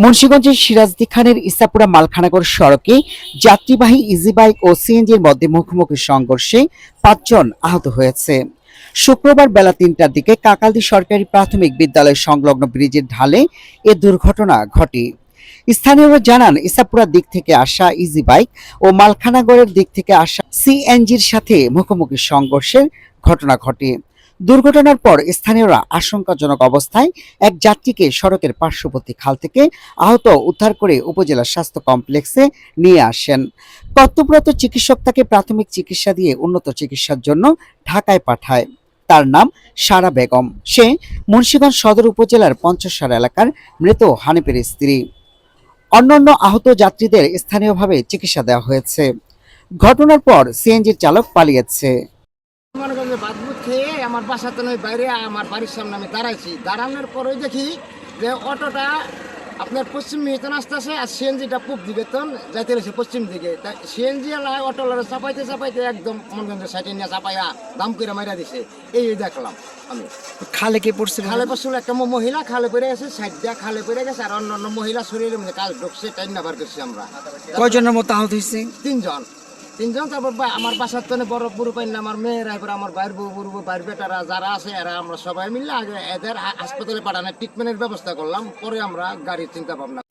মুন্সিগঞ্জের সিরাজদি খানের ইসাপুরা মালখানাগর সড়কে যাত্রীবাহী ইজি বাইক ও সিএনজির মধ্যে মুখোমুখি সংঘর্ষে পাঁচজন আহত হয়েছে। শুক্রবার বেলা তিনটার দিকে কাকালদি সরকারি প্রাথমিক বিদ্যালয় সংলগ্ন ব্রিজের ঢালে এ দুর্ঘটনা ঘটে। স্থানীয়রা জানান, ইসাপুরার দিক থেকে আসা ইজি বাইক ও মালখানাগড়ের দিক থেকে আসা সিএনজির সাথে মুখোমুখি সংঘর্ষের ঘটনা ঘটে। দুর্ঘটনার পর স্থানীয়রা আশঙ্কাজনক অবস্থায় এক যাত্রীকে সড়কের পার্শ্ববর্তী খাল থেকে আহত উদ্ধার করে উপজেলা স্বাস্থ্য কমপ্লেক্সে নিয়ে আসেন। কর্তব্যরত চিকিৎসক তাকে প্রাথমিক চিকিৎসা দিয়ে উন্নত চিকিৎসার জন্য ঢাকায় পাঠায়। তার নাম সারা বেগম। সে মুন্সিগঞ্জ সদর উপজেলার পঞ্চসার এলাকার মৃত হানিফের স্ত্রী। অন্যান্য আহত যাত্রীদের স্থানীয়ভাবে চিকিৎসা দেওয়া হয়েছে। ঘটনার পর সিএনজির চালক পালিয়েছে। আমার বাসাতে নয় বাইরে আমার বাড়ির সামনে আমি দাঁড়াইছি। দাঁড়ানোর পরে দেখি যে অটোটা আপনার পশ্চিম মিহিতন আসতেছে আর সিএনজিটা পূব দিকে তন যাইতে রয়েছে পশ্চিম দিকে। তা সিএনজি অটো চাপাইতে চাপাইতে একদম মনে করেন সাইডে নিয়ে চাপাইয়া দাম করে মাইরা দিছে। এই দেখলাম আমি। খালে কে পড়ছে খালে পড়ছিল একটা মহিলা খালে পড়ে গেছে সাইড দিয়ে খালে পড়ে গেছে আর অন্য অন্য মহিলা শরীরের মধ্যে কাল ঢুকছে টাইম নাবার করছি আমরা। কয়জনের মতো আহত হয়েছে? তিনজন। তিনজন তারপর আমার বাসার তো বড় পুরো পাইনি আমার মেয়েরা এবার আমার বাইর বউ বউ, বাইর বেটারা যারা আছে এরা আমরা সবাই মিলে আগে এদের হাসপাতালে পাঠানোর ট্রিটমেন্টের ব্যবস্থা করলাম। পরে আমরা গাড়ির চিন্তা ভাবনা